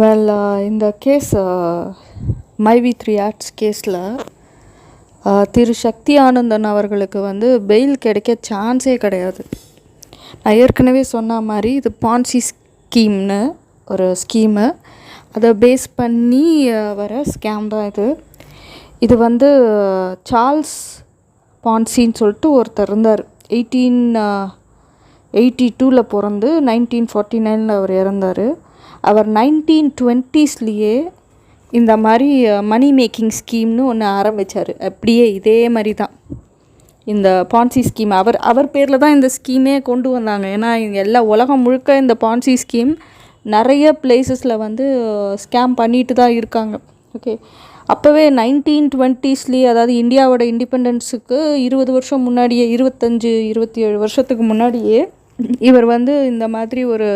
Well இந்த case மைவி three arts கேஸில் திரு சக்தி ஆனந்தன் அவர்களுக்கு வந்து பெயில் கிடைக்க சான்ஸே கிடையாது. நான் ஏற்கனவே சொன்ன மாதிரி இது பான்சி ஸ்கீம்னு ஒரு ஸ்கீமு அதை பேஸ் பண்ணி வர ஸ்கேம் தான் இது. இது வந்து சார்ல்ஸ் பான்சின்னு சொல்லிட்டு ஒருத்தர் இருந்தார். எயிட்டீன் எயிட்டி டூவில் பிறந்து நைன்டீன் ஃபார்ட்டி நைனில் அவர் இறந்தார். அவர் நைன்டீன் டுவெண்ட்டீஸ்லேயே இந்த மாதிரி மணி மேக்கிங் ஸ்கீம்னு ஒன்று ஆரம்பித்தார் அப்படியே இதே மாதிரி தான் இந்த பான்சி ஸ்கீம் அவர் அவர் பேரில் தான் இந்த ஸ்கீமே கொண்டு வந்தாங்க. ஏன்னா எல்லா உலகம் முழுக்க இந்த பான்சி ஸ்கீம் நிறைய பிளேசஸில் வந்து ஸ்கேம் பண்ணிட்டு தான் இருக்காங்க. ஓகே அப்போவே நைன்டீன் டுவெண்ட்டீஸ்லேயே அதாவது இந்தியாவோட இண்டிபெண்டன்ஸுக்கு இருபது வருஷம் முன்னாடியே இருபத்தஞ்சு இருபத்தி ஏழு வருஷத்துக்கு முன்னாடியே இவர் வந்து இந்த மாதிரி ஒரு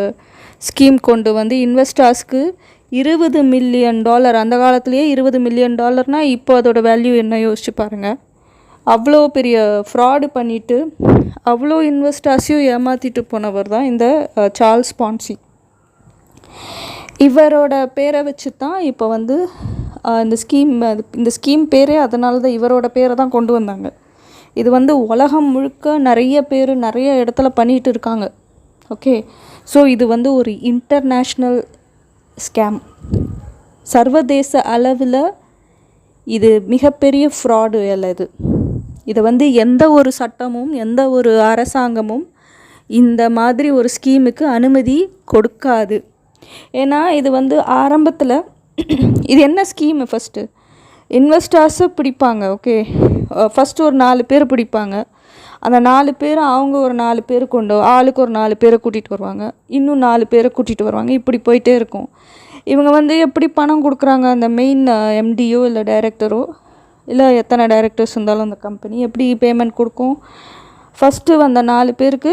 ஸ்கீம் கொண்டு வந்து இன்வெஸ்டர்ஸ்க்கு இருபது மில்லியன் டாலர் அந்த காலத்துலேயே இருபது மில்லியன் டாலர்னால் இப்போ அதோட வேல்யூ என்ன யோசிச்சு பாருங்கள் அவ்வளோ பெரிய ஃப்ராடு பண்ணிவிட்டு அவ்வளோ இன்வெஸ்டர்ஸையும் ஏமாற்றிட்டு போனவர் தான் இந்த சார்ல்ஸ் பான்சி. இவரோட பேரை வச்சு தான் இப்போ வந்து இந்த ஸ்கீம் இந்த ஸ்கீம் பேரே அதனால தான் இவரோட பேரை தான் கொண்டு வந்தாங்க. இது வந்து உலகம் முழுக்க நிறைய பேர் நிறைய இடத்துல பண்ணிகிட்டு இருக்காங்க. ஓகே ஸோ இது வந்து ஒரு இன்டர்நேஷ்னல் ஸ்கேம் சர்வதேச அளவில் இது மிகப்பெரிய ஃப்ராடு வேலை இது. இதை வந்து எந்த ஒரு சட்டமும் எந்த ஒரு அரசாங்கமும் இந்த மாதிரி ஒரு ஸ்கீமுக்கு அனுமதி கொடுக்காது. ஏன்னா இது வந்து ஆரம்பத்தில் இது என்ன ஸ்கீமு ஃபஸ்ட்டு இன்வெஸ்டர்ஸை பிடிப்பாங்க ஓகே ஃபஸ்ட்டு ஒரு நாலு பேர் பிடிப்பாங்க. அந்த நாலு பேர் அவங்க ஒரு நாலு பேர் கொண்டு ஆளுக்கு ஒரு நாலு பேரை கூட்டிகிட்டு வருவாங்க. இன்னும் நாலு பேரை கூட்டிகிட்டு வருவாங்க. இப்படி போயிட்டே இருக்கும். இவங்க வந்து எப்படி பணம் கொடுக்குறாங்க? அந்த மெயின் எம்டியோ இல்லை டைரக்டரோ இல்லை எத்தனை டைரக்டர்ஸ் இருந்தாலும் அந்த கம்பெனி எப்படி பேமெண்ட் கொடுக்கும்? ஃபஸ்ட்டு வந்த நாலு பேருக்கு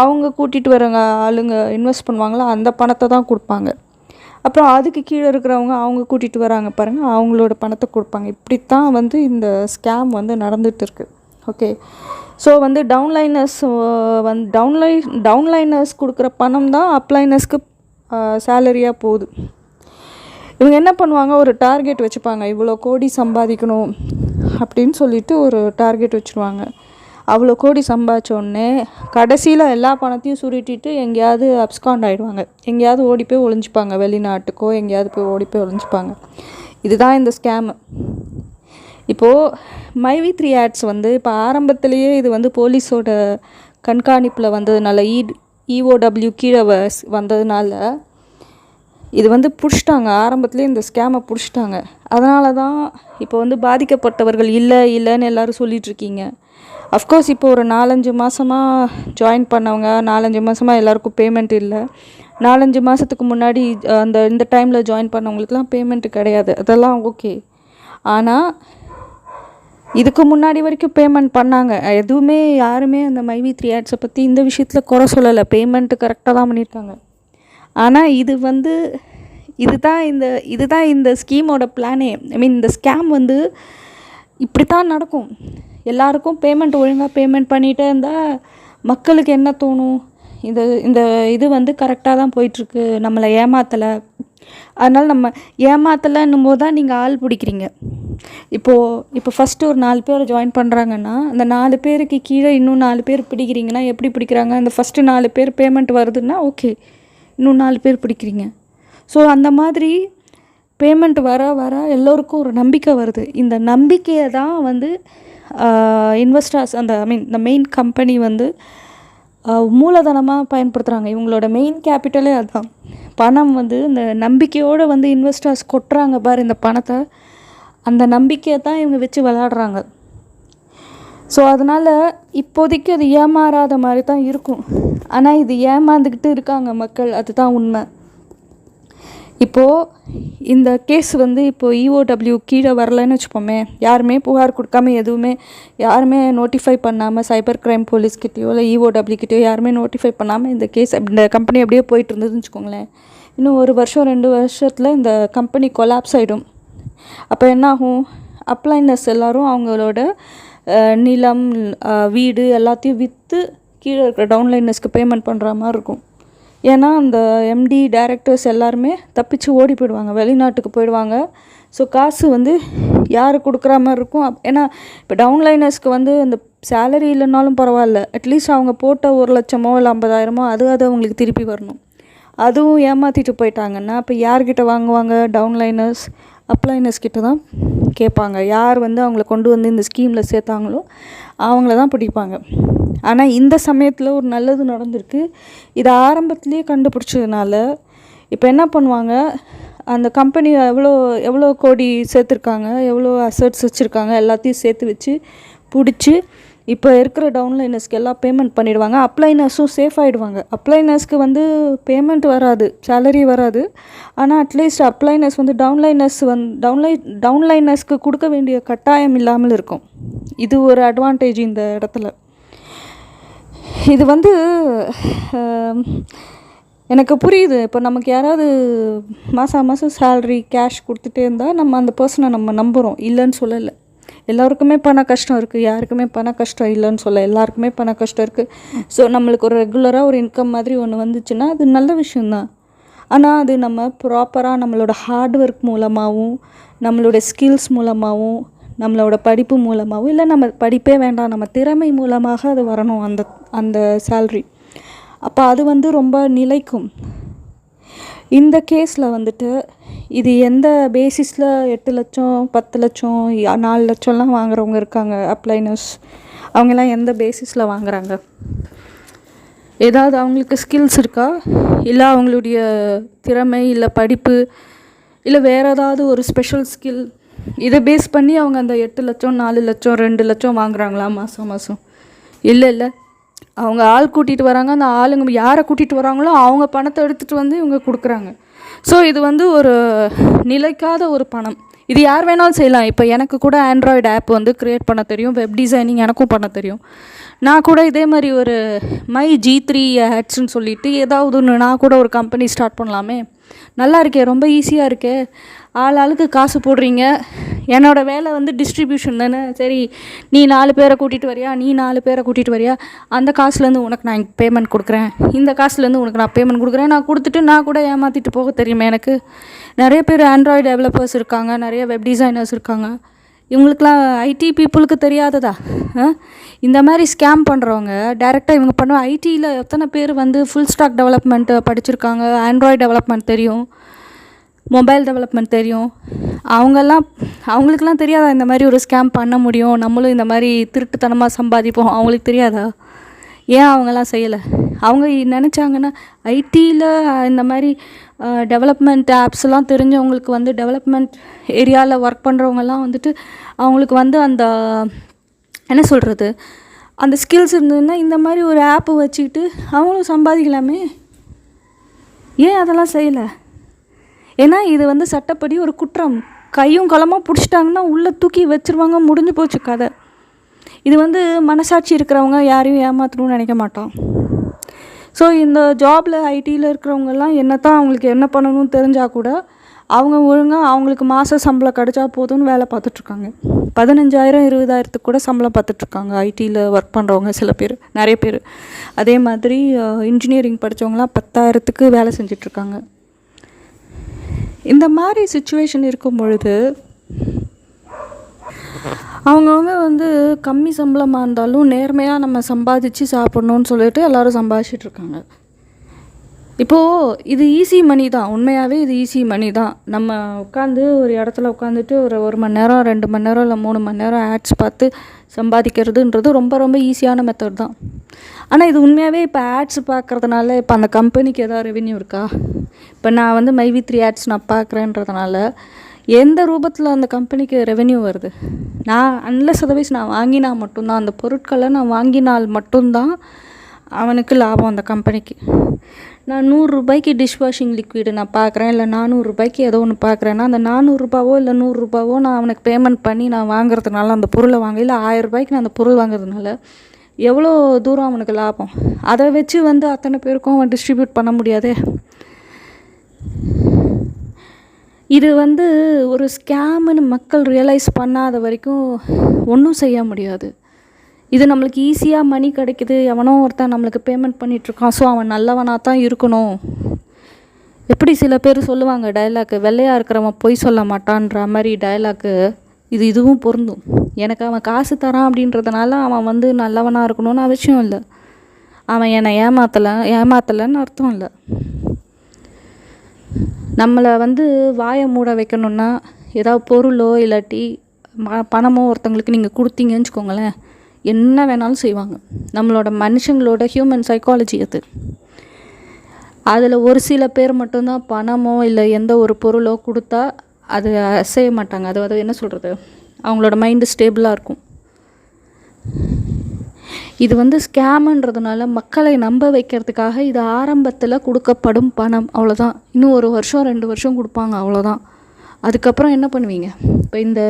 அவங்க கூட்டிகிட்டு வரங்க ஆளுங்க இன்வெஸ்ட் பண்ணுவாங்களோ? அந்த பணத்தை தான் கொடுப்பாங்க. அப்புறம் அதுக்கு கீழே இருக்கிறவங்க அவங்க கூட்டிகிட்டு வராங்க பாருங்கள் அவங்களோட பணத்தை கொடுப்பாங்க. இப்படித்தான் வந்து இந்த ஸ்கேம் வந்து நடந்துகிட்டு இருக்குது ஓகே ஸோ வந்து டவுன்லைனர்ஸ் வந்து டவுன்லை டவுன்லைனர்ஸ் கொடுக்குற பணம் தான் அப்லைனர்ஸ்க்கு சேலரியாக uh, போகுது. இவங்க என்ன பண்ணுவாங்க? ஒரு டார்கெட் வச்சுப்பாங்க. இவ்வளோ கோடி சம்பாதிக்கணும் அப்படின்னு சொல்லிட்டு ஒரு டார்கெட் வச்சுருவாங்க. அவ்வளோ கோடி சம்பாதிச்சோடனே கடைசியில் எல்லா பணத்தையும் சுருட்டிட்டு எங்கேயாவது அப்ஸ்காண்ட் ஆகிடுவாங்க எங்கேயாவது ஓடி போய் ஒழிஞ்சுப்பாங்க வெளிநாட்டுக்கோ எங்கேயாவது போய் ஓடி போய் ஒழிஞ்சுப்பாங்க இதுதான் இந்த ஸ்கேமு இப்போது மைவி த்ரீ ஆட்ஸ் வந்து இப்போ ஆரம்பத்துலேயே இது வந்து போலீஸோட கண்காணிப்பில் வந்ததுனால இ இஓடபிள்யூ கீழே வந்ததுனால இது வந்து பிடிச்சிட்டாங்க. ஆரம்பத்துலேயே இந்த ஸ்கேமை பிடிச்சிட்டாங்க. அதனால தான் இப்போ வந்து பாதிக்கப்பட்டவர்கள் இல்லை இல்லைன்னு எல்லாரும் சொல்லிகிட்ருக்கீங்க அஃப்கோர்ஸ் இப்போ ஒரு நாலஞ்சு மாதமாக ஜாயின் பண்ணவங்க நாலஞ்சு மாதமாக எல்லாருக்கும் பேமெண்ட் இல்லை. நாலஞ்சு மாதத்துக்கு முன்னாடி அந்த இந்த டைமில் ஜாயின் பண்ணவங்களுக்குலாம் பேமெண்ட் கிடையாது. அதெல்லாம் ஓகே ஆனால் இதுக்கு முன்னாடி வரைக்கும் பேமெண்ட் பண்ணாங்க. எதுவுமே யாருமே அந்த மைவி த்ரீ ஆட்ஸை பற்றி இந்த விஷயத்தில் குறை சொல்லலை. பேமெண்ட் கரெக்டாக தான் பண்ணியிருக்காங்க ஆனால் இது வந்து இதுதான் இந்த இதுதான் இந்த ஸ்கீமோட பிளானே ஐ மீன் இந்த ஸ்கேம் வந்து இப்படி தான் நடக்கும். எல்லாருக்கும் பேமெண்ட் ஒழுங்காக பேமெண்ட் பண்ணிகிட்டே இருந்தால் மக்களுக்கு என்ன தோணும்? இந்த இந்த இது வந்து கரெக்டாக தான் போயிட்டுருக்கு நம்மளை ஏமாத்தலை. அதனால் நம்ம ஏமாத்தலைன்னும் போது தான் நீங்கள் ஆள் பிடிக்கிறீங்க. இப்போது இப்போ ஃபஸ்ட்டு ஒரு நாலு பேர் ஜாயின் பண்ணுறாங்கன்னா அந்த நாலு பேருக்கு கீழே இன்னும் நாலு பேர் பிடிக்கிறீங்கன்னா எப்படி பிடிக்கிறாங்க? அந்த ஃபஸ்ட்டு நாலு பேர் பேமெண்ட் வருதுன்னா ஓகே இன்னும் நாலு பேர் பிடிக்கிறீங்க. ஸோ அந்த மாதிரி பேமெண்ட் வர வர எல்லோருக்கும் ஒரு நம்பிக்கை வருது. இந்த நம்பிக்கையை தான் வந்து இன்வெஸ்டர்ஸ் அந்த ஐ மீன் இந்த மெயின் கம்பெனி வந்து மூலதனமாக பயன்படுத்துகிறாங்க இவங்களோட மெயின் கேபிட்டலே அதுதான் பணம் வந்து இந்த நம்பிக்கையோடு வந்து இன்வெஸ்டர்ஸ் கொட்டுறாங்க பார் இந்த பணத்தை. அந்த நம்பிக்கையை தான் இவங்க வச்சு விளாடுறாங்க ஸோ அதனால் இப்போதைக்கு அது ஏமாறாத மாதிரி தான் இருக்கும். ஆனால் இது ஏமாந்துக்கிட்டு இருக்காங்க மக்கள். அதுதான் உண்மை. இப்போது இந்த கேஸ் வந்து இப்போது இஓடபிள்யூ கீழே வரலன்னு வச்சுப்போமே யாருமே புகார் கொடுக்காம எதுவுமே யாருமே நோட்டிஃபை பண்ணாமல் சைபர் கிரைம் போலீஸ்கிட்டயோ இல்லை இஓடபிள்யூக்கிட்டயோ யாருமே நோட்டிஃபை பண்ணாமல் இந்த கேஸ் இந்த கம்பெனி அப்படியே போயிட்டு இருந்ததுன்னு வச்சுக்கோங்களேன். இன்னும் ஒரு வருஷம் ரெண்டு வருஷத்தில் இந்த கம்பெனி கொலாப்ஸ் ஆகிடும் அப்போ என்ன ஆகும்? அப்ளைனர்ஸ் எல்லோரும் அவங்களோட நிலம் வீடு எல்லாத்தையும் விற்று கீழே இருக்கிற டவுன்லைனர்ஸ்க்கு பேமெண்ட் பண்ணுற மாதிரி இருக்கும். ஏன்னா அந்த எம்டி டைரக்டர்ஸ் எல்லாருமே தப்பிச்சு ஓடி போயிடுவாங்க வெளிநாட்டுக்கு போயிடுவாங்க. ஸோ காசு வந்து யார் கொடுக்குற மாதிரி இருக்கும். ஏன்னா இப்போ டவுன்லைனர்ஸ்க்கு வந்து அந்த சேலரி இல்லைனாலும் பரவாயில்ல. அட்லீஸ்ட் அவங்க போட்ட ஒரு லட்சமோ இல்லை ஐம்பதாயிரமோ அது அது அவங்களுக்கு திருப்பி வரணும். அதுவும் ஏமாற்றிட்டு போயிட்டாங்கன்னா இப்போ யார்கிட்ட வாங்குவாங்க டவுன்லைனர்ஸ் அப்ளைனர்ஸ் கிட்ட தான் கேட்பாங்க. யார் வந்து அவங்கள கொண்டு வந்து இந்த ஸ்கீமில் சேர்த்தாங்களோ அவங்கள தான் பிடிப்பாங்க. ஆனால் இந்த சமயத்தில் ஒரு நல்லது நடந்திருக்கு. இதை ஆரம்பத்துலேயே கண்டுபிடிச்சதுனால இப்போ என்ன பண்ணுவாங்க? அந்த கம்பெனி எவ்வளோ எவ்வளோ கோடி சேர்த்துருக்காங்க? எவ்வளோ அசட்ஸ் வச்சுருக்காங்க? எல்லாத்தையும் சேர்த்து வச்சு பிடிச்சி இப்போ இருக்கிற டவுன்லைனர்ஸ்க்கு எல்லாம் பேமெண்ட் பண்ணிடுவாங்க. அப்ளைனர்ஸும் சேஃப் ஆகிடுவாங்க அப்ளைனர்ஸ்க்கு வந்து பேமெண்ட் வராது சேலரி வராது. ஆனால் அட்லீஸ்ட் அப்ளைனர்ஸ் வந்து டவுன்லைனர்ஸ் வந் டவுன்லை டவுன்லைனர்ஸ்க்கு கொடுக்க வேண்டிய கட்டாயம் இல்லாமல் இருக்கும். இது ஒரு அட்வான்டேஜ் இந்த இடத்துல. இது வந்து எனக்கு புரியுது. இப்போ நமக்கு யாராவது மாதம் மாதம் சேல்ரி கேஷ் கொடுத்துட்டே இருந்தால் நம்ம அந்த பர்சனை நம்ம நம்புகிறோம் இல்லைன்னு சொல்லலை. எல்லாருக்குமே பண கஷ்டம் இருக்குது யாருக்குமே பண கஷ்டம் இல்லைன்னு சொல்ல எல்லாருக்குமே பண கஷ்டம் இருக்குது ஸோ நம்மளுக்கு ஒரு ரெகுலராக ஒரு இன்கம் மாதிரி ஒன்று வந்துச்சுன்னா அது நல்ல விஷயந்தான் ஆனால் அது நம்ம ப்ராப்பராக நம்மளோட ஹார்ட் ஒர்க் மூலமாகவும் நம்மளோட ஸ்கில்ஸ் மூலமாகவும் நம்மளோட படிப்பு மூலமாகவும் இல்லை நம்ம படிப்பே வேண்டாம் நம்ம திறமை மூலமாக அது வரணும் அந்த அந்த சேல்ரி அப்போ அது வந்து ரொம்ப நிலைக்கும். இந்த கேஸில் வந்துட்டு இது எந்த பேசிஸில் எட்டு லட்சம் பத்து லட்சம் நாலு லட்சம்லாம் வாங்குறவங்க இருக்காங்க அப்ளைனர்ஸ் அவங்கெல்லாம் எந்த பேசிஸில் வாங்குறாங்க? ஏதாவது அவங்களுக்கு ஸ்கில்ஸ் இருக்கா? இல்லை அவங்களுடைய திறமை இல்லை படிப்பு இல்லை வேறு ஏதாவது ஒரு ஸ்பெஷல் ஸ்கில் இதை பேஸ் பண்ணி அவங்க அந்த எட்டு லட்சம் நாலு லட்சம் ரெண்டு லட்சம் வாங்குறாங்களா மாதம் மாதம் இல்லை இல்லை. அவங்க ஆள் கூட்டிகிட்டு வராங்க அந்த ஆளுங்க யாரை கூட்டிகிட்டு வராங்களோ அவங்க பணத்தை எடுத்துகிட்டு வந்து இவங்க கொடுக்குறாங்க. ஸோ இது வந்து ஒரு நிலைக்காத ஒரு பணம். இது யார் வேணாலும் செய்யலாம். இப்போ எனக்கு கூட ஆண்ட்ராய்டு ஆப் வந்து க்ரியேட் பண்ண தெரியும். வெப் டிசைனிங் எனக்கும் பண்ண தெரியும். நான் கூட இதே மாதிரி ஒரு மை ஜி த்ரீ ஹேட்ஸ்ன்னு சொல்லிட்டு ஏதாவது ஒன்று நான் கூட ஒரு கம்பெனி ஸ்டார்ட் பண்ணலாமே. நல்லா இருக்கே. ரொம்ப ஈஸியாக இருக்கே. ஆள் ஆளுக்கு காசு போடுறீங்க. என்னோடய வேலை வந்து டிஸ்ட்ரிபியூஷன் தானே. சரி நீ நாலு பேரை கூட்டிகிட்டு வரியா? நீ நாலு பேரை கூட்டிகிட்டு வரியா? அந்த காசுலேருந்து உனக்கு நான் பேமெண்ட் கொடுக்குறேன். இந்த காசுலேருந்து உனக்கு நான் பேமெண்ட் கொடுக்குறேன். நான் கொடுத்துட்டு நான் கூட ஏமாற்றிட்டு போக தெரியுமே எனக்கு? நிறைய பேர் ஆண்ட்ராய்டு டெவலப்பர்ஸ் இருக்காங்க நிறைய வெப் டிசைனர்ஸ் இருக்காங்க. இவங்களுக்குலாம் ஐடி பீப்புளுக்கு தெரியாததா? ஆ? இந்த மாதிரி ஸ்கேம் பண்ணுறவங்க டைரெக்டாக இவங்க பண்ணுவோம் ஐடியில் எத்தனை பேர் வந்து ஃபுல் ஸ்டாக் டெவலப்மெண்ட்டு படிச்சிருக்காங்க ஆண்ட்ராய்டு டெவலப்மெண்ட் தெரியும். மொபைல் டெவலப்மெண்ட் தெரியும். அவங்கெல்லாம் அவங்களுக்குலாம் தெரியாதா இந்த மாதிரி ஒரு ஸ்கேம் பண்ண முடியும்? நம்மளும் இந்த மாதிரி திருட்டுத்தனமாக சம்பாதிப்போம். அவங்களுக்கு தெரியாதா? ஏன் அவங்கெல்லாம் செய்யலை? அவங்க நினச்சாங்கன்னா ஐடியில் இந்த மாதிரி டெவலப்மெண்ட் ஆப்ஸ்லாம் தெரிஞ்சவங்களுக்கு வந்து டெவலப்மெண்ட் ஏரியாவில் ஒர்க் பண்ணுறவங்கலாம் வந்துட்டு அவங்களுக்கு வந்து அந்த என்ன சொல்கிறது அந்த ஸ்கில்ஸ் இருந்ததுன்னா இந்த மாதிரி ஒரு ஆப்பு வச்சுக்கிட்டு அவங்களும் சம்பாதிக்கலாமே? ஏன் அதெல்லாம் செய்யலை? ஏன்னா இது வந்து சட்டப்படி ஒரு குற்றம். கையும் களமாக பிடிச்சிட்டாங்கன்னா உள்ளே தூக்கி வச்சிருவாங்க முடிஞ்சு போச்சு கதை. இது வந்து மனசாட்சி இருக்கிறவங்க யாரையும் ஏமாற்றணும்னு நினைக்க மாட்டோம். ஸோ இந்த ஜாபில் ஐடியில் இருக்கிறவங்கெல்லாம் என்ன தான் அவங்களுக்கு என்ன பண்ணணும்னு தெரிஞ்சால் கூட அவங்க ஒழுங்காக அவங்களுக்கு மாத சம்பளம் கிடைச்சா போதும்னு வேலை பார்த்துட்ருக்காங்க. பதினஞ்சாயிரம் இருபதாயிரத்துக்கு கூட சம்பளம் பார்த்துட்ருக்காங்க ஐடியில் ஒர்க் பண்ணுறவங்க சில பேர் நிறைய பேர். அதே மாதிரி இன்ஜினியரிங் படித்தவங்களாம் பத்தாயிரத்துக்கு வேலை செஞ்சிட்ருக்காங்க. இந்த மாதிரி சுச்சுவேஷன் இருக்கும் பொழுது அவங்கவுங்க வந்து கம்மி சம்பளமாக இருந்தாலும் நேர்மையாக நம்ம சம்பாதிச்சு சாப்பிட்ணுன்னு சொல்லிட்டு எல்லோரும் சம்பாதிச்சிட்ருக்காங்க இப்போது இது ஈஸி மணி தான். உண்மையாகவே இது ஈஸி மணி தான். நம்ம உட்காந்து ஒரு இடத்துல உட்காந்துட்டு ஒரு ஒரு மணி நேரம் ரெண்டு மணி நேரம் இல்லை மூணு மணி நேரம் ஆட்ஸ் பார்த்து சம்பாதிக்கிறதுன்றது ரொம்ப ரொம்ப ஈஸியான மெத்தட் தான். ஆனால் இது உண்மையாகவே இப்போ ஆட்ஸ் பார்க்குறதுனால இப்போ அந்த கம்பெனிக்கு ஏதாவது ரெவென்யூ இருக்கா? இப்போ நான் வந்து மைவி த்ரீ ஆட்ஸ் நான் பார்க்குறேன்றதுனால எந்த ரூபத்தில் அந்த கம்பெனிக்கு ரெவென்யூ வருது? நான் அன்லஸ் அதர்வைஸ் நான் வாங்கினா மட்டும்தான் அந்த பொருட்களை நான் வாங்கினால் மட்டும்தான் அவனுக்கு லாபம் அந்த கம்பெனிக்கு நான் நூறுரூபாய்க்கு டிஷ் வாஷிங் லிக்விடு நான் பார்க்குறேன் இல்லை நானூறுரூபாய்க்கு ஏதோ ஒன்று பார்க்குறேன்னா அந்த நானூறுரூபாவோ இல்லை நூறுரூபாவோ நான் அவனுக்கு பேமெண்ட் பண்ணி நான் வாங்குறதுனால அந்த பொருளை வாங்க இல்லை ஆயிரரூபாய்க்கு நான் அந்த பொருள் வாங்குறதுனால எவ்வளோ தூரம் அவனுக்கு லாபம்? அதை வச்சு வந்து அத்தனை பேருக்கும் அவன் டிஸ்ட்ரிபியூட் பண்ண முடியாதே. இது வந்து ஒரு ஸ்கேமுன்னு மக்கள் ரியலைஸ் பண்ணாத வரைக்கும் ஒன்றும் செய்ய முடியாது. இது நம்மளுக்கு ஈஸியாக மணி கிடைக்குது. எவனோ ஒருத்தன் நம்மளுக்கு பேமெண்ட் பண்ணிகிட்ருக்கான் ஸோ அவன் நல்லவனாக தான் இருக்கணும். எப்படி சில பேர் சொல்லுவாங்க டயலாக்கு வெள்ளையாக இருக்கிறவன் பொய் சொல்ல மாட்டான்ற மாதிரி டயலாக்கு இது இதுவும் பொருந்தும். எனக்கு அவன் காசு தரான் அப்படின்றதுனால அவன் வந்து நல்லவனாக இருக்கணும்னு அவசியம் இல்லை. அவன் என்னை ஏமாத்தலை ஏமாத்தலைன்னு அர்த்தம் இல்லை. நம்மளை வந்து வாயை மூட வைக்கணுன்னா ஏதாவது பொருளோ இல்லாட்டி ம பணமோ ஒருத்தங்களுக்கு நீங்கள் கொடுத்தீங்கன்னு வச்சுக்கோங்களேன். என்ன வேணாலும் செய்வாங்க. நம்மளோட மனுஷங்களோட ஹியூமன் சைக்காலஜி அது. அதில் ஒரு சில பேர் மட்டும்தான் பணமோ இல்லை எந்த ஒரு பொருளோ கொடுத்தா அது செய்ய மாட்டாங்க. அது அது என்ன சொல்கிறது அவங்களோட மைண்டு ஸ்டேபிளாக இருக்கும். இது வந்து ஸ்கேமுன்றதுனால மக்களை நம்ப வைக்கிறதுக்காக இது ஆரம்பத்தில் கொடுக்கப்படும் பணம். அவ்வளோதான் இன்னும் ஒரு வருஷம் ரெண்டு வருஷம் கொடுப்பாங்க. அவ்வளோதான் அதுக்கப்புறம் என்ன பண்ணுவீங்க? இப்போ இந்த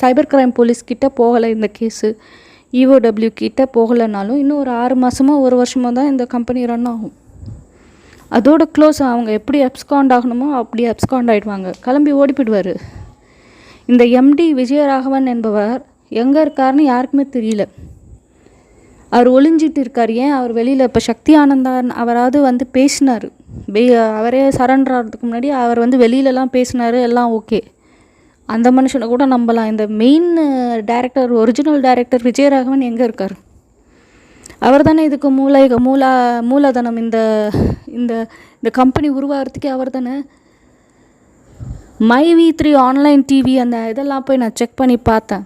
சைபர் கிரைம் போலீஸ்கிட்ட போகலை இந்த கேஸு இஓடபிள்யூ கிட்டே போகலைனாலும் இன்னும் ஒரு ஆறு மாதமோ ஒரு வருஷமோ தான் இந்த கம்பெனி ரன் ஆகும். அதோட க்ளோஸ் அவங்க எப்படி அப்ஸ்காண்ட் ஆகணுமோ அப்படி அப்ஸ்காண்ட் ஆகிடுவாங்க கிளம்பி ஓடி போயிடுவார் இந்த எம்டி விஜயராகவன் என்பவர் எங்கே இருக்காருன்னு யாருக்குமே தெரியல. அவர் ஒளிஞ்சிட்டு இருக்கார். ஏன்? அவர் வெளியில் இப்போ சக்தி ஆனந்தான் அவராவது வந்து பேசினார். அவரே சரண்டர் ஆகிறதுக்கு முன்னாடி அவர் வந்து வெளியிலலாம் பேசினார் எல்லாம் ஓகே அந்த மனுஷனை கூட நம்பலாம். இந்த main director original director Vijayaraghavan எங்கே இருக்கார்? அவர் தானே இதுக்கு மூளை மூலா மூலதனம் இந்த இந்த இந்த கம்பெனி உருவாகிறதுக்கே அவர் தானே my V three online TV அந்த இதெல்லாம் போய் நான் செக் பண்ணி பார்த்தேன்.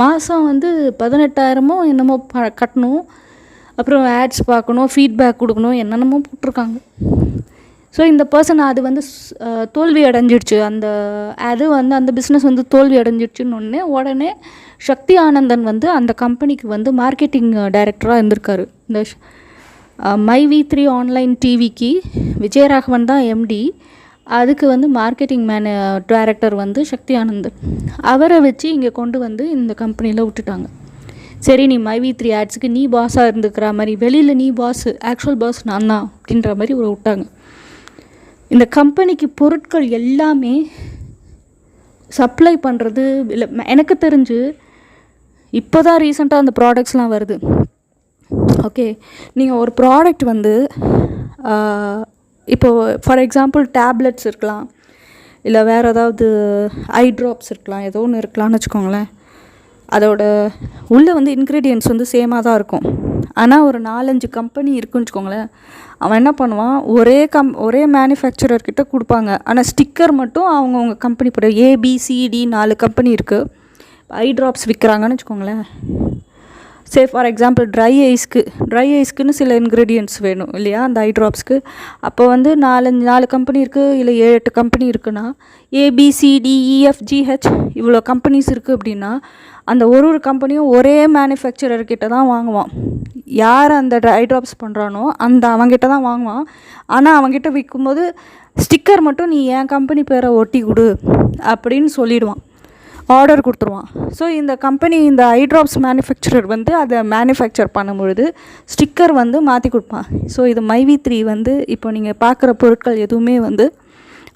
மாதம் வந்து பதினெட்டாயிரமோ என்னமோ ப கட்டணும். அப்புறம் ஆட்ஸ் பார்க்கணும் ஃபீட்பேக் கொடுக்கணும் என்னென்னமோ போட்டிருக்காங்க. ஸோ இந்த பர்சன் அது வந்து ஸ்- தோல்வி அடைஞ்சிடுச்சு. அந்த அது வந்து அந்த பிஸ்னஸ் வந்து தோல்வி அடைஞ்சிடுச்சுன்னு உடனே உடனே சக்தி ஆனந்தன் வந்து அந்த கம்பெனிக்கு வந்து மார்க்கெட்டிங் டைரக்டராக uh, இருந்திருக்காரு. இந்த மை வி த்ரீ ஆன்லைன் டிவிக்கு விஜயராகவன் தான் எம்டி அதுக்கு வந்து மார்க்கெட்டிங் மேன டைரக்டர் வந்து சக்தி ஆனந்தன். அவரை வச்சு இங்கே கொண்டு வந்து இந்த கம்பெனியில் விட்டுட்டாங்க. சரி நீ மை வி த்ரீ ஆட்ஸுக்கு நீ பாஸாக இருந்துக்கிற மாதிரி வெளியில் நீ பாஸு ஆக்சுவல் பாஸ் நான் தான் அப்படின்ற மாதிரி ஒரு விட்டாங்க. இந்த கம்பெனிக்கு பொருட்கள் எல்லாமே சப்ளை பண்ணுறது இல்லை எனக்கு தெரிஞ்சு இப்போ தான் ரீசெண்டாக அந்த ப்ராடக்ட்ஸ்லாம் வருது. ஓகே நீங்கள் ஒரு ப்ராடக்ட் வந்து இப்போது இப்போ ஃபார் எக்ஸாம்பிள் டேப்லெட்ஸ் இருக்கலாம் இல்லை வேறு ஏதாவது ஐ ட்ராப்ஸ் இருக்கலாம் ஏதோ ஒன்று இருக்கலாம்னு வச்சுக்கோங்களேன். அதோட உள்ளே வந்து இன்க்ரீடியன்ட்ஸ் வந்து சேமாக தான் இருக்கும். ஆனால் ஒரு நாலஞ்சு கம்பெனி இருக்குன்னு வச்சுக்கோங்களேன். அவன் என்ன பண்ணுவான்? ஒரே கம் ஒரே மேனுஃபேக்சரர்கிட்ட கொடுப்பாங்க. ஆனால் ஸ்டிக்கர் மட்டும் அவங்கவுங்க கம்பெனி போட ஏபிசிடி நாலு கம்பெனி இருக்குது ஐ ட்ராப்ஸ் விற்கிறாங்கன்னு வச்சுக்கோங்களேன். சே ஃபார் எக்ஸாம்பிள் ட்ரை ஐஸ்க்கு ட்ரை ஐஸ்க்குன்னு சில இன்க்ரீடியன்ட்ஸ் வேணும் இல்லையா? அந்த ஐ ட்ராப்ஸ்க்கு அப்போ வந்து நாலஞ்சு நாலு கம்பெனி இருக்குது இல்லை ஏழு எட்டு கம்பெனி இருக்குன்னா ஏபிசிடிஇஎஃப்ஜிஹெச் e, இவ்வளோ கம்பெனிஸ் இருக்குது அப்படின்னா அந்த ஒரு ஒரு கம்பெனியும் ஒரே மேனுஃபேக்சரர்கிட்ட தான் வாங்குவான். யார் அந்த ஐ ட்ராப்ஸ் பண்ணுறானோ அந்த அவங்ககிட்ட தான் வாங்குவான். ஆனால் அவங்ககிட்ட விற்கும்போது ஸ்டிக்கர் மட்டும் நீ என் கம்பெனி பேரை ஒட்டி கொடு அப்படின்னு சொல்லிடுவான். ஆர்டர் கொடுத்துருவான். ஸோ இந்த கம்பெனி இந்த ஐ ட்ராப்ஸ் மேனுஃபேக்சரர் வந்து அதை மேனுஃபேக்சர் பண்ணும்பொழுது ஸ்டிக்கர் வந்து மாற்றி கொடுப்பான். ஸோ இது மைவி த்ரீ வந்து இப்போ நீங்கள் பார்க்குற பொருட்கள் எதுவுமே வந்து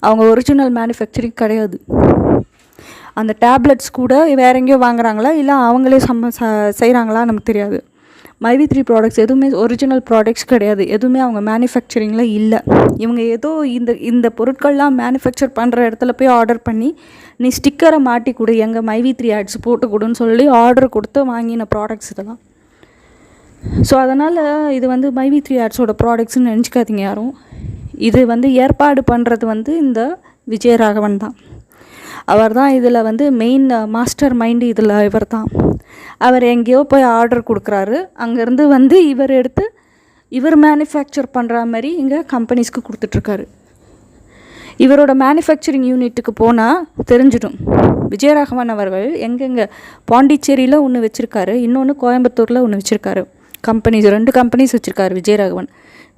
அவங்க ஒரிஜினல் மேனுஃபேக்சரிங் கிடையாது. அந்த டேப்லெட்ஸ் கூட வேற எங்கேயோ வாங்குறாங்களா? இல்லை அவங்களே சம்ம ச செய்கிறாங்களா நமக்கு தெரியாது. மைவி த்ரீ ப்ராடக்ட்ஸ் எதுவுமே ஒரிஜினல் ப்ராடக்ட்ஸ் கிடையாது. எதுவுமே அவங்க மேனுஃபேக்சரிங்கில் இல்லை. இவங்க ஏதோ இந்த இந்த பொருட்கள்லாம் மேனுஃபேக்சர் பண்ணுற இடத்துல போய் ஆர்டர் பண்ணி நீ ஸ்டிக்கரை மாட்டி கொடு எங்கள் மைவி த்ரீ ஆட்ஸ் போட்டு கொடுன்னு சொல்லி ஆர்டர் கொடுத்து வாங்கின ப்ராடக்ட்ஸ் இதெல்லாம். ஸோ அதனால் இது வந்து மைவி த்ரீ ஆட்ஸோட ப்ராடக்ட்ஸ்னு நினச்சிக்காதீங்க யாரும். இது வந்து ஏற்பாடு பண்ணுறது வந்து இந்த விஜயராகவன் தான். அவர் தான் இதில் வந்து மெயின் மாஸ்டர் மைண்டு இதில் இவர் தான் அவர் எங்கேயோ போய் ஆர்டர் கொடுக்குறாரு. அங்கேருந்து வந்து இவர் எடுத்து இவர் மேனுஃபேக்சர் பண்ணுற மாதிரி இங்கே கம்பெனிஸ்க்கு கொடுத்துட்ருக்காரு. இவரோட மேனுஃபேக்சரிங் யூனிட்டுக்கு போனால் தெரிஞ்சிடும். விஜயராகவன் அவர்கள் எங்கெங்கே பாண்டிச்சேரியில் ஒன்று வச்சுருக்காரு இன்னொன்று கோயம்புத்தூரில் ஒன்று வச்சுருக்காரு. கம்பெனிஸ் ரெண்டு கம்பெனிஸ் வச்சுருக்காரு விஜயராகவன்.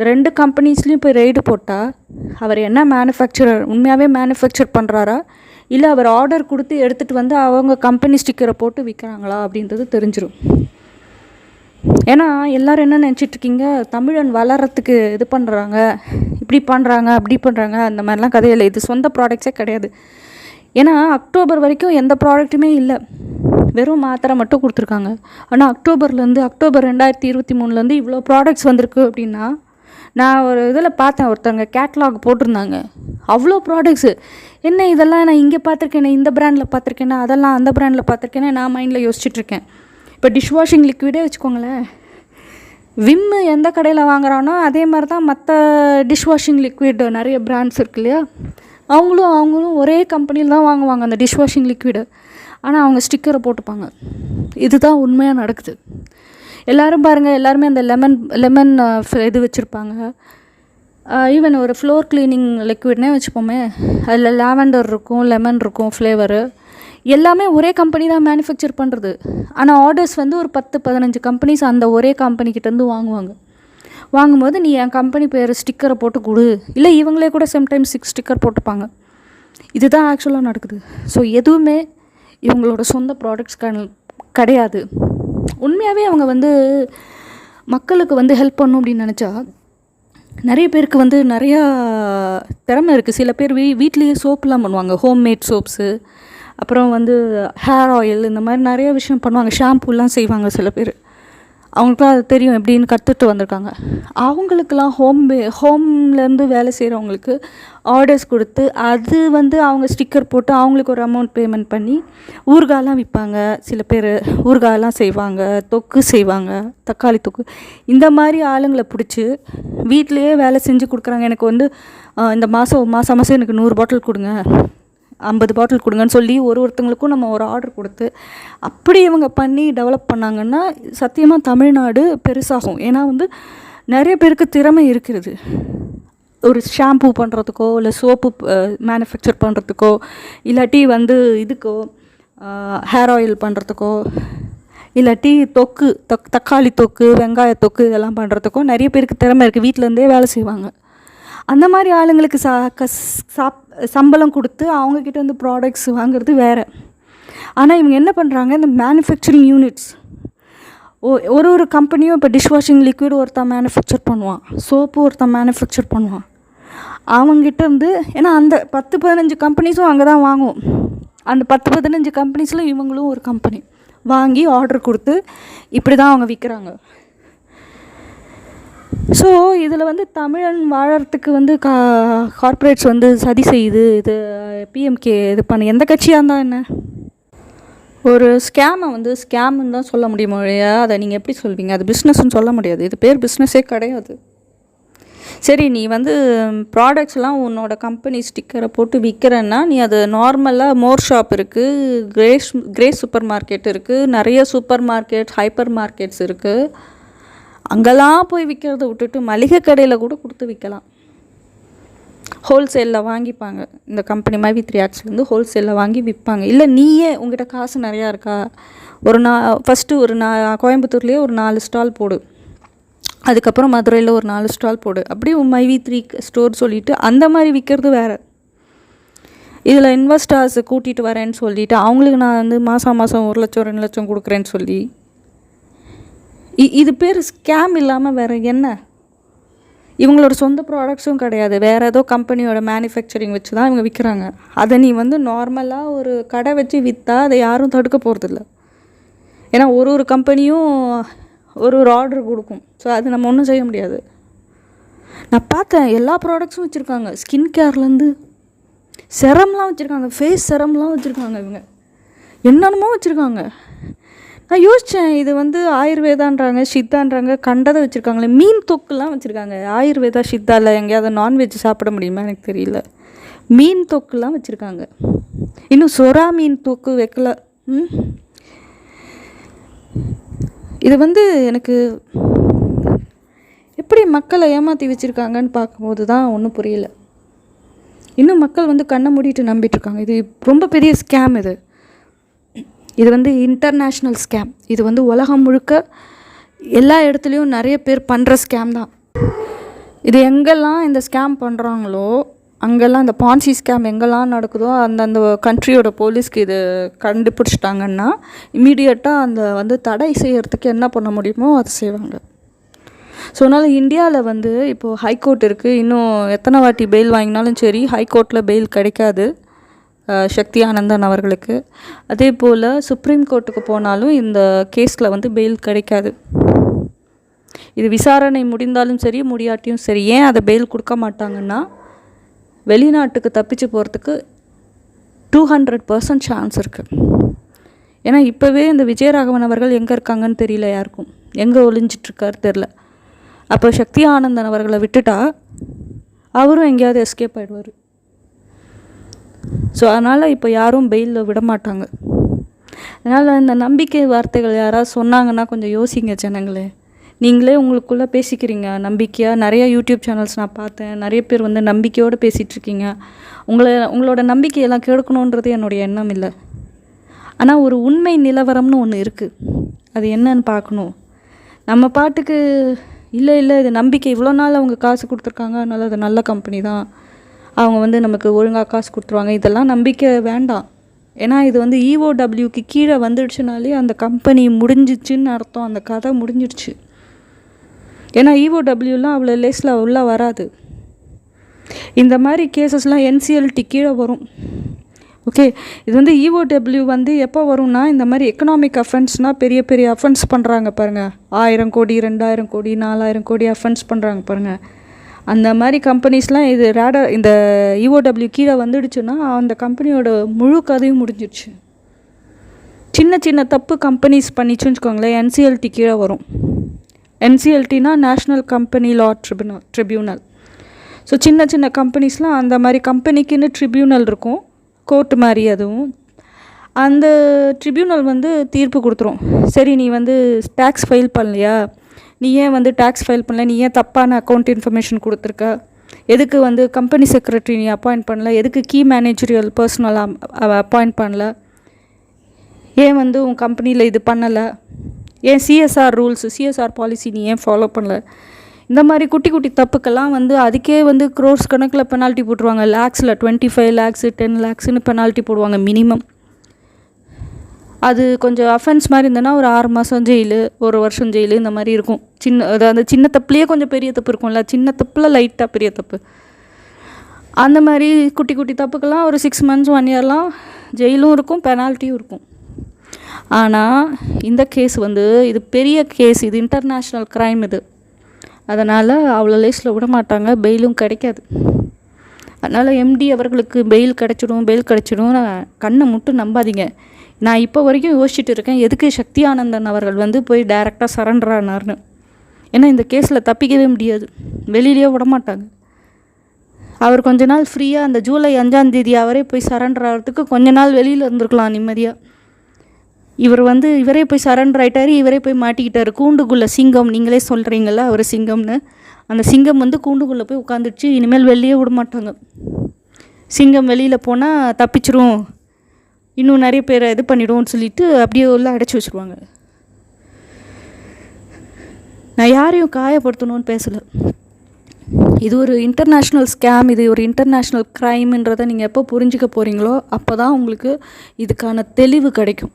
ரெண்டு கம்பெனிஸ்லேயும் போய் ரெய்டு போட்டால் அவர் என்ன மேனுஃபேக்சரர் உண்மையாகவே மேனுஃபேக்சர் பண்ணுறாரா இல்லை அவர் ஆர்டர் கொடுத்து எடுத்துகிட்டு வந்து அவங்க கம்பெனி ஸ்டிக்கரை போட்டு விற்கிறாங்களா அப்படின்றது தெரிஞ்சிடும் ஏன்னா எல்லோரும் என்ன நினச்சிட்டு இருக்கீங்க? தமிழன் வளர்கிறதுக்கு இது பண்ணுறாங்க இப்படி பண்ணுறாங்க அப்படி பண்ணுறாங்க அந்த மாதிரிலாம் கதையில் இது சொந்த ப்ராடக்ட்ஸே கிடையாது. ஏன்னா அக்டோபர் வரைக்கும் எந்த ப்ராடக்ட்டுமே இல்லை. வெறும் மாத்திரை மட்டும் கொடுத்துருக்காங்க. ஆனால் அக்டோபர்லேருந்து அக்டோபர் ரெண்டாயிரத்தி இருபத்தி மூணுலேருந்து இவ்வளோ ப்ராடக்ட்ஸ் வந்திருக்கு அப்படின்னா நான் ஒரு இதில் பார்த்தேன் ஒருத்தவங்க கேட்லாக் போட்டிருந்தாங்க. அவ்வளோ ப்ராடக்ட்ஸு என்ன இதெல்லாம் நான் இங்கே பார்த்துருக்கேனே இந்த ப்ராண்டில் பார்த்துருக்கேனே அதெல்லாம் அந்த ப்ராண்டில் பார்த்துருக்கேனே நான் மைண்டில் யோசிச்சுட்ருக்கேன். இப்போ டிஷ் வாஷிங் லிக்விடே வச்சுக்கோங்களேன். விம்மு எந்த கடையில் வாங்குறானோ அதே மாதிரி தான் மற்ற டிஷ் வாஷிங் லிக்விட் நிறைய பிராண்ட்ஸ் இருக்கு இல்லையா? அவங்களும் அவங்களும் ஒரே கம்பெனியில் தான் வாங்குவாங்க அந்த டிஷ் வாஷிங் லிக்விடு ஆனால் அவங்க ஸ்டிக்கரை போட்டுப்பாங்க. இதுதான் உண்மையாக நடக்குது. எல்லோரும் பாருங்கள் எல்லாருமே அந்த லெமன் லெமன் இது வச்சுருப்பாங்க. ஈவன் ஒரு ஃப்ளோர் க்ளீனிங் லிக்விட்னே வச்சுப்போமே அதில் லாவெண்டர் இருக்கும் லெமன் இருக்கும் ஃப்ளேவரு எல்லாமே ஒரே கம்பெனி தான் மேனுஃபேக்சர் பண்ணுறது ஆனால் ஆர்டர்ஸ் வந்து ஒரு பத்து பதினஞ்சு கம்பெனிஸ் அந்த ஒரே கம்பெனிக்கிட்டேருந்து வாங்குவாங்க. வாங்கும்போது நீ என் கம்பெனி பேர் ஸ்டிக்கரை போட்டு கொடு. இல்லை இவங்களே கூட சம்டைம்ஸ் சிக்ஸ் ஸ்டிக்கர் போட்டுப்பாங்க. இதுதான் ஆக்சுவலாக நடக்குது. ஸோ எதுவுமே இவங்களோட சொந்த ப்ராடக்ட்ஸ் கிடையாது. உண்மையாகவே அவங்க வந்து மக்களுக்கு வந்து ஹெல்ப் பண்ணும் அப்படின்னு நினச்சா நிறைய பேருக்கு வந்து நிறையா திறமை இருக்குது சில பேர் வீ வீட்லேயே சோப்புலாம் பண்ணுவாங்க. ஹோம்மேட் சோப்ஸு அப்புறம் வந்து ஹேர் ஆயில் இந்த மாதிரி நிறைய விஷயம் பண்ணுவாங்க. ஷாம்புலாம் செய்வாங்க சில பேர். அவங்களுக்குலாம் அது தெரியும் எப்படின்னு கற்றுட்டு வந்திருக்காங்க. அவங்களுக்கெல்லாம் ஹோம் ஹோம்லேருந்து வேலை செய்கிறவங்களுக்கு ஆர்டர்ஸ் கொடுத்து அது வந்து அவங்க ஸ்டிக்கர் போட்டு அவங்களுக்கு ஒரு அமௌண்ட் பேமெண்ட் பண்ணி ஊறுகாயெலாம் விற்பாங்க. சில பேர் ஊறுகாலாம் செய்வாங்க தொக்கு செய்வாங்க தக்காளி தொக்கு. இந்த மாதிரி ஆளுங்களை பிடிச்சி வீட்லேயே வேலை செஞ்சு கொடுக்குறாங்க. எனக்கு வந்து இந்த மாதம் மாதம் மாதம் எனக்கு நூறு பாட்டில் கொடுங்க. ஐம்பது பாட்டில் கொடுங்கன்னு சொல்லி ஒரு ஒருத்தங்களுக்கும் நம்ம ஒரு ஆர்டர் கொடுத்து அப்படி இவங்க பண்ணி டெவலப் பண்ணாங்கன்னா சத்தியமாக தமிழ்நாடு பெருசாகும். ஏன்னா வந்து நிறைய பேருக்கு திறமை இருக்கிறது. ஒரு ஷாம்பூ பண்ணுறதுக்கோ இல்லை சோப்பு மேனுஃபேக்சர் பண்ணுறதுக்கோ இல்லாட்டி வந்து இதுக்கோ ஹேர் ஆயில் பண்ணுறதுக்கோ இல்லாட்டி தொக்கு தக் தக்காளி தொக்கு வெங்காய தொக்கு இதெல்லாம் பண்ணுறதுக்கோ நிறைய பேருக்கு திறமை இருக்குது வீட்டிலேருந்தே வேலை செய்வாங்க. அந்த மாதிரி ஆளுங்களுக்கு சா கஸ் சாப் சம்பளம் கொடுத்து அவங்கக்கிட்ட வந்து ப்ராடக்ட்ஸ் வாங்குறது வேறு. ஆனால் இவங்க என்ன பண்ணுறாங்க இந்த மேனுஃபேக்சரிங் யூனிட்ஸ் ஓ ஒரு ஒரு கம்பெனியும் இப்போ டிஷ் வாஷிங் லிக்விட் ஒருத்தன் மேனுஃபேக்சர் பண்ணுவான். சோப்பு ஒருத்தன் மேனுஃபேக்சர் பண்ணுவான். அவங்ககிட்ட இருந்து ஏன்னா அந்த பத்து பதினஞ்சு கம்பெனிஸும் அங்கே தான் வாங்குவோம் அந்த பத்து பதினஞ்சு கம்பெனிஸில் இவங்களும் ஒரு கம்பெனி வாங்கி ஆர்டர் கொடுத்து இப்படி தான் அவங்க விற்கிறாங்க ஸோ இதில் வந்து தமிழன் வாழறதுக்கு வந்து கா கார்ப்பரேட்ஸ் வந்து சதி செய்யுது இது பிஎம்கே இது பண்ண எந்த கட்சியாக இருந்தால் என்ன? ஒரு ஸ்கேமை வந்து ஸ்கேம்னு தான் சொல்ல முடியுமோ இல்லையா அதை நீங்கள் எப்படி சொல்வீங்க? அது பிஸ்னஸ்ன்னு சொல்ல முடியாது. இது பேர் பிஸ்னஸே கிடையாது. சரி நீ வந்து ப்ராடக்ட்ஸ்லாம் உன்னோட கம்பெனி ஸ்டிக்கரை போட்டு விற்கிறன்னா நீ அது நார்மலாக மோர் ஷாப் இருக்குது கிரேஸ் கிரேஸ் சூப்பர் மார்க்கெட் இருக்குது நிறைய சூப்பர் மார்க்கெட் ஹைப்பர் மார்க்கெட்ஸ் இருக்குது அங்கெல்லாம் போய் விற்கிறத விட்டுட்டு மளிகை கடையில் கூட கொடுத்து விற்கலாம் ஹோல்சேலில் வாங்கிப்பாங்க. இந்த கம்பெனி மைவி த்ரீ ஆர்ட்ஸ்லேருந்து ஹோல்சேலில் வாங்கி விற்பாங்க இல்லை நீயே உங்ககிட்ட காசு நிறையா இருக்கா? ஒரு நா ஃபஸ்ட்டு ஒரு நா கோயம்புத்தூர்லேயே ஒரு நாலு ஸ்டால் போடு. அதுக்கப்புறம் மதுரையில் ஒரு நாலு ஸ்டால் போடு. அப்படியே மைவி த்ரீ ஸ்டோர் சொல்லிவிட்டு அந்த மாதிரி விற்கிறது வேறு. இதில் இன்வெஸ்டர்ஸ் கூட்டிகிட்டு வரேன்னு சொல்லிவிட்டு அவங்களுக்கு நான் வந்து மாதம் மாதம் ஒரு லட்சம் ரெண்டு லட்சம் கொடுக்குறேன்னு சொல்லி இது பேர் ஸ்கேம் இல்லாமல் வேறு என்ன? இவங்களோட சொந்த ப்ராடக்ட்ஸும் கிடையாது. வேறு ஏதோ கம்பெனியோட மேனுஃபேக்சரிங் வச்சு தான் இவங்க விற்கிறாங்க அதை நீ வந்து நார்மலாக ஒரு கடை வச்சு விற்றா அதை யாரும் தடுக்க போகிறதில்ல ஏன்னா ஒரு ஒரு கம்பெனியும் ஒரு ஒரு ஆர்டர் கொடுக்கும். ஸோ அது நம்ம ஒன்றும் செய்ய முடியாது. நான் பார்த்தேன் எல்லா ப்ராடக்ட்ஸும் வச்சுருக்காங்க. ஸ்கின் கேர்லேருந்து செரம்லாம் வச்சுருக்காங்க. ஃபேஸ் செரம்லாம் வச்சுருக்காங்க இவங்க. என்னென்னமோ வச்சுருக்காங்க. நான் யோசித்தேன் இது வந்து ஆயுர்வேதான்றாங்க சித்தான்றாங்க கண்டதை வச்சுருக்காங்களே மீன் தொக்குலாம் வச்சுருக்காங்க. ஆயுர்வேதா சித்தாவில் எங்கேயாவது நான்வெஜ் சாப்பிட முடியுமா எனக்கு தெரியல. மீன் தொக்குலாம் வச்சுருக்காங்க. இன்னும் சொரா மீன் தொக்கு வைக்கல. ம்? இது வந்து எனக்கு எப்படி மக்களை ஏமாற்றி வச்சுருக்காங்கன்னு பார்க்கும்போது தான் ஒன்றும் புரியல. இன்னும் மக்கள் வந்து கண்ணை மூடிட்டு நம்பிட்டுருக்காங்க இது ரொம்ப பெரிய ஸ்கேம் இது. இது வந்து இன்டர்நேஷ்னல் ஸ்கேம் இது வந்து உலகம் முழுக்க எல்லா இடத்துலையும் நிறைய பேர் பண்ணுற ஸ்கேம் தான். இது எங்கெல்லாம் இந்த ஸ்கேம் பண்ணுறாங்களோ அங்கெல்லாம் இந்த பான்சி ஸ்கேம் எங்கெல்லாம் நடக்குதோ அந்தந்த கண்ட்ரியோட போலீஸ்க்கு இது கண்டுபிடிச்சிட்டாங்கன்னா இமீடியட்டாக அந்த வந்து தடை செய்கிறதுக்கு என்ன பண்ண முடியுமோ அதை செய்வாங்க. ஸோ அதனால் இந்தியாவில் வந்து இப்போது ஹைகோர்ட் இருக்குது இன்னும் எத்தனை வாட்டி பெயில் வாங்கினாலும் சரி ஹைகோர்ட்டில் பெயில் கிடைக்காது. சக்தி ஆனந்தன் அவர்களுக்கு. அதே போல் சுப்ரீம் கோர்ட்டுக்கு போனாலும் இந்த கேஸில் வந்து பெயில் கிடைக்காது. இது விசாரணை முடிந்தாலும் சரி முடியாட்டியும் சரி ஏன் அதை பெயில் கொடுக்க மாட்டாங்கன்னா வெளிநாட்டுக்கு தப்பிச்சு போகிறதுக்கு டூ ஹண்ட்ரட் பர்சன்ட் சான்ஸ் இருக்குது ஏன்னா இப்போவே இந்த விஜயராகவன் அவர்கள் எங்கே இருக்காங்கன்னு தெரியல யாருக்கும். எங்கே ஒளிஞ்சிட்ருக்காரு தெரில அப்போ சக்தி ஆனந்தன் அவர்களை விட்டுட்டா அவரும் எங்கேயாவது எஸ்கேப் ஆகிடுவார் ஸோ அதனால் இப்போ யாரும் பெயிலில் விட மாட்டாங்க. அதனால் இந்த நம்பிக்கை வார்த்தைகள் யாராவது சொன்னாங்கன்னா கொஞ்சம் யோசிங்க ஜனங்களே. நீங்களே உங்களுக்குள்ளே பேசிக்கிறீங்க. நம்பிக்கையாக நிறைய யூடியூப் சேனல்ஸ் நான் பார்த்தேன். நிறைய பேர் வந்து நம்பிக்கையோடு பேசிகிட்ருக்கீங்க உங்களை உங்களோட நம்பிக்கையெல்லாம் கெடுக்கணுன்றது என்னுடைய எண்ணம் இல்லை. ஆனால் ஒரு உண்மை நிலவரம்னு ஒன்று இருக்குது அது என்னன்னு பார்க்கணும். நம்ம பாட்டுக்கு இல்லை இல்லை இது நம்பிக்கை. இவ்வளோ நாள் அவங்க காசு கொடுத்துருக்காங்க. அதனால் அது நல்ல கம்பெனி தான். அவங்க வந்து நமக்கு ஒழுங்காக காசு கொடுத்துருவாங்க. இதெல்லாம் நம்பிக்கை வேண்டாம். ஏன்னா இது வந்து இஓடபிள்யூக்கு கீழே வந்துடுச்சுனாலே அந்த கம்பெனி முடிஞ்சிச்சுன்னு அர்த்தம். அந்த கதை முடிஞ்சிடுச்சு. ஏன்னா இஓடபிள்யூலாம் அவ்வளோ லேஸில் உள்ளே வராது. இந்த மாதிரி கேசஸ்லாம் என்சிஎல்டி கீழே வரும். ஓகே இது வந்து இஓடபிள்யூ வந்து எப்போ வரும்னா இந்த மாதிரி எக்கனாமிக் அஃபென்ஸ்னால் பெரிய பெரிய அஃபென்ஸ் பண்ணுறாங்க பாருங்கள் ஆயிரம் கோடி ரெண்டாயிரம் கோடி நாலாயிரம் கோடி அஃபென்ஸ் பண்ணுறாங்க பாருங்கள் அந்த மாதிரி கம்பெனிஸ்லாம் இது ரேடர் இந்த இஓடபிள்யூ கீழே வந்துடுச்சுன்னா அந்த கம்பெனியோட முழு கதையும் முடிஞ்சிடுச்சு. சின்ன சின்ன தப்பு கம்பெனிஸ் பண்ணிச்சுன்னு வச்சுக்கோங்களேன் என்சிஎல்டி கீழே வரும். என்சிஎல்டினா national company law tribunal tribunal so சின்ன சின்ன கம்பெனிஸ்லாம் அந்த மாதிரி கம்பெனிக்குன்னு ட்ரிபியூனல் இருக்கும். கோர்ட் மாதிரி அதுவும். அந்த ட்ரிபியூனல் வந்து தீர்ப்பு கொடுத்துரும். சரி நீ வந்து டேக்ஸ் ஃபைல் பண்ணலையா? நீ ஏன் வந்து டேக்ஸ் ஃபைல் பண்ணல? நீ ஏன் தப்பான அக்கௌண்ட் இன்ஃபர்மேஷன் கொடுத்துருக்க? எதுக்கு வந்து கம்பெனி செக்ரட்டரி நீ அப்பாயிண்ட் பண்ணல? எதுக்கு கீ மேனேஜரியல் பர்சனல் அப்பாயிண்ட் பண்ணல? ஏன் வந்து உன் கம்பெனியில் இது பண்ணலை? ஏன் சிஎஸ்ஆர் ரூல்ஸ் சிஎஸ்ஆர் பாலிசி நீ ஏன் ஃபாலோ பண்ணல? இந்த மாதிரி குட்டி குட்டி தப்புக்கெல்லாம் வந்து அதுக்கே வந்து க்ரோர்ஸ் கணக்கில் பெனால்ட்டி போட்டுருவாங்க. லேக்ஸில் டுவெண்ட்டி ஃபைவ் லேக்ஸு டென் லேக்ஸ்னு பெனால்ட்டி போடுவாங்க மினிமம் அது கொஞ்சம் அஃபென்ஸ் மாதிரி இருந்ததுன்னா ஒரு ஆறு மாதம் ஜெயிலு ஒரு வருஷம் ஜெயிலு இந்த மாதிரி இருக்கும். சின்ன அதாவது சின்ன தப்புலேயே கொஞ்சம் பெரிய தப்பு இருக்கும்ல சின்ன தப்பில் லைட்டாக பெரிய தப்பு. அந்த மாதிரி குட்டி குட்டி தப்புக்கெல்லாம் ஒரு சிக்ஸ் மந்த்ஸ் ஒன் இயர்லாம் ஜெயிலும் இருக்கும் பெனால்ட்டியும் இருக்கும். ஆனால் இந்த கேஸ் வந்து இது பெரிய கேஸ் இது இன்டர்நேஷ்னல் க்ரைம் இது. அதனால் அவ்வளோ லேஸில் விட மாட்டாங்க பெயிலும் கிடைக்காது. அதனால் எம்டி அவர்களுக்கு பெயில் கிடச்சிடும் பெயில் கிடச்சிடும் கண்ணை மட்டும் நம்பாதீங்க. நான் இப்போ வரைக்கும் யோசிச்சுட்டு இருக்கேன் எதுக்கு சக்தி ஆனந்தன் அவர்கள் வந்து போய் டைரெக்டாக சரண்டர் ஆனார்னு? ஏன்னா இந்த கேஸில் தப்பிக்கவே முடியாது. வெளியிலேயே விட மாட்டாங்க அவர் கொஞ்ச நாள் ஃப்ரீயாக அந்த ஜூலை அஞ்சாந்தேதி அவரே போய் சரண்டர் ஆகிறதுக்கு கொஞ்ச நாள் வெளியில் இருந்திருக்கலாம் நிம்மதியாக இவர் வந்து இவரே போய் சரண்டர் ஆகிட்டார் இவரே போய் மாட்டிக்கிட்டார். கூண்டுக்குள்ளே சிங்கம் நீங்களே சொல்கிறீங்களா அவர் சிங்கம்னு. அந்த சிங்கம் வந்து கூண்டுக்குள்ளே போய் உட்காந்துடுச்சு இனிமேல் வெளியே விட மாட்டாங்க சிங்கம் வெளியில் போனால் தப்பிச்சிரும். இன்னும் நிறைய பேரை இது பண்ணிவிடுவோம்னு சொல்லிட்டு அப்படியே உள்ள அடைச்சி வச்சுருவாங்க. நான் யாரையும் காயப்படுத்தணும்னு பேசலை. இது ஒரு இன்டர்நேஷ்னல் ஸ்கேம் இது ஒரு இன்டர்நேஷ்னல் க்ரைம்ன்றதை நீங்கள் எப்போ புரிஞ்சிக்க போகிறீங்களோ அப்போ தான் உங்களுக்கு இதுக்கான தெளிவு கிடைக்கும்.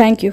தேங்க்யூ